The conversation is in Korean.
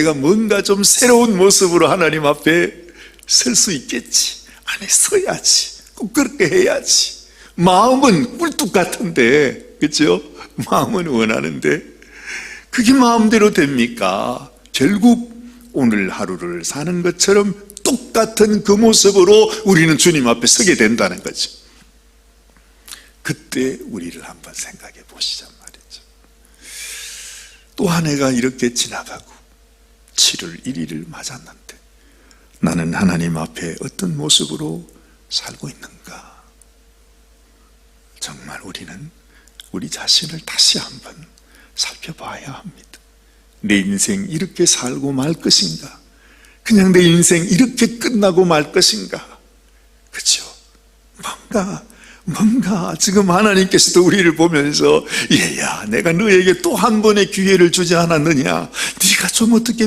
내가 뭔가 좀 새로운 모습으로 하나님 앞에 설 수 있겠지. 안에 서야지. 꼭 그렇게 해야지. 마음은 꿀뚝 같은데, 그죠? 마음은 원하는데, 그게 마음대로 됩니까? 결국 오늘 하루를 사는 것처럼 똑같은 그 모습으로 우리는 주님 앞에 서게 된다는 거죠. 그때 우리를 한번 생각해 보시란 말이죠. 또 한 해가 이렇게 지나가고 7월 1일을 맞았는데 나는 하나님 앞에 어떤 모습으로 살고 있는가? 정말 우리는 우리 자신을 다시 한번 살펴봐야 합니다. 내 인생 이렇게 살고 말 것인가? 그냥 내 인생 이렇게 끝나고 말 것인가? 그죠? 뭔가, 뭔가 지금 하나님께서도 우리를 보면서 얘야, 내가 너에게 또 한 번의 기회를 주지 않았느냐? 네가 좀 어떻게